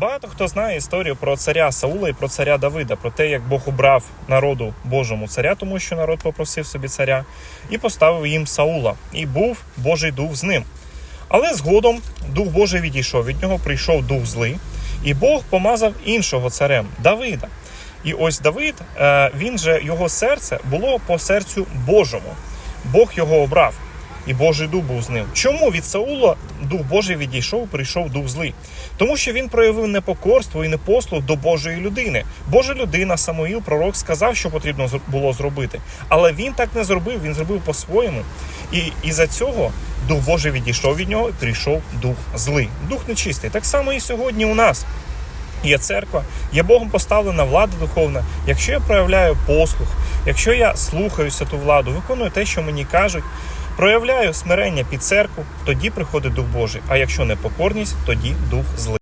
Багато хто знає історію про царя Саула і про царя Давида, про те, як Бог обрав народу Божому царя, тому що народ попросив собі царя, і поставив їм Саула, і був Божий дух з ним. Але згодом дух Божий відійшов від нього, прийшов дух злий, і Бог помазав іншого царем Давида. І ось Давид, е, він же його серце було по серцю Божому. Бог його обрав, і Божий дух був з ним. Чому від Саула дух Божий відійшов, прийшов дух злий? Тому що він проявив непокорство і непослух до Божої людини. Божа людина, Самуїл, пророк, сказав, що потрібно було зробити, але він так не зробив. Він зробив по-своєму. І із-за цього дух Божий відійшов від нього, і прийшов дух злий, дух нечистий. Так само і сьогодні у нас. Є церква, є Богом поставлена влада духовна. Якщо я проявляю послух, якщо я слухаюся ту владу, виконую те, що мені кажуть, проявляю смирення під церкву, тоді приходить Дух Божий. А якщо непокорність, тоді Дух злий.